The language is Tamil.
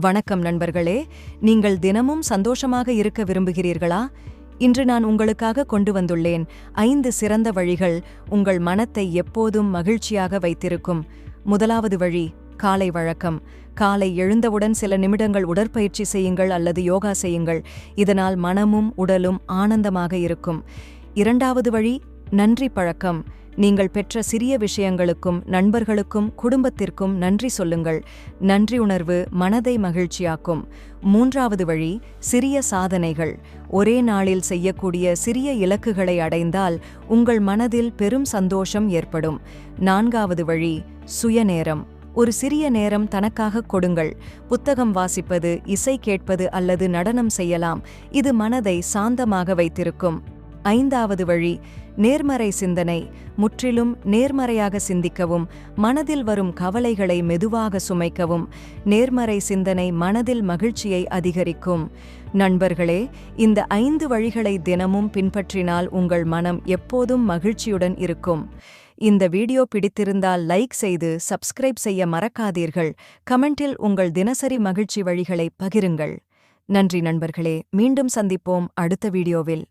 வணக்கம் நண்பர்களே நீங்கள் தினமும் சந்தோஷமாக இருக்க விரும்புகிறீர்களா? இன்று நான் உங்களுக்காக கொண்டு வந்துள்ளேன் ஐந்து சிறந்த வழிகள் உங்கள் மனத்தை எப்போதும் மகிழ்ச்சியாக வைத்திருக்கும். முதலாவது வழி காலை வழக்கம். காலை எழுந்தவுடன் சில நிமிடங்கள் உடற்பயிற்சி செய்யுங்கள் அல்லது யோகா செய்யுங்கள். இதனால் மனமும் உடலும் ஆனந்தமாக இருக்கும். இரண்டாவது வழி நன்றி பழக்கம். நீங்கள் பெற்ற சிறிய விஷயங்களுக்கும் நண்பர்களுக்கும் குடும்பத்திற்கும் நன்றி சொல்லுங்கள். நன்றி உணர்வு மனதை மகிழ்ச்சியாக்கும். மூன்றாவது வழி சிறிய சாதனைகள். ஒரே நாளில் செய்யக்கூடிய சிறிய இலக்குகளை அடைந்தால் உங்கள் மனதில் பெரும் சந்தோஷம் ஏற்படும். நான்காவது வழி சுயநேரம் ஒரு சிறிய நேரம் தனக்காக கொடுங்கள். புத்தகம் வாசிப்பது இசை கேட்பது அல்லது நடனம் செய்யலாம். இது மனதை சாந்தமாக வைத்திருக்கும். ஐந்தாவது வழி நேர்மறை சிந்தனை முற்றிலும் நேர்மறையாக சிந்திக்கவும் மனதில் வரும் கவலைகளை மெதுவாக சுமைக்கவும் நேர்மறை சிந்தனை மனதில் மகிழ்ச்சியை அதிகரிக்கும். நண்பர்களே இந்த ஐந்து வழிகளை தினமும் பின்பற்றினால் உங்கள் மனம் எப்போதும் மகிழ்ச்சியுடன் இருக்கும். இந்த வீடியோ பிடித்திருந்தால் லைக் செய்து சப்ஸ்கிரைப் செய்ய மறக்காதீர்கள். கமெண்டில் உங்கள் தினசரி மகிழ்ச்சி வழிகளை பகிருங்கள். நன்றி நண்பர்களே மீண்டும் சந்திப்போம் அடுத்த வீடியோவில்.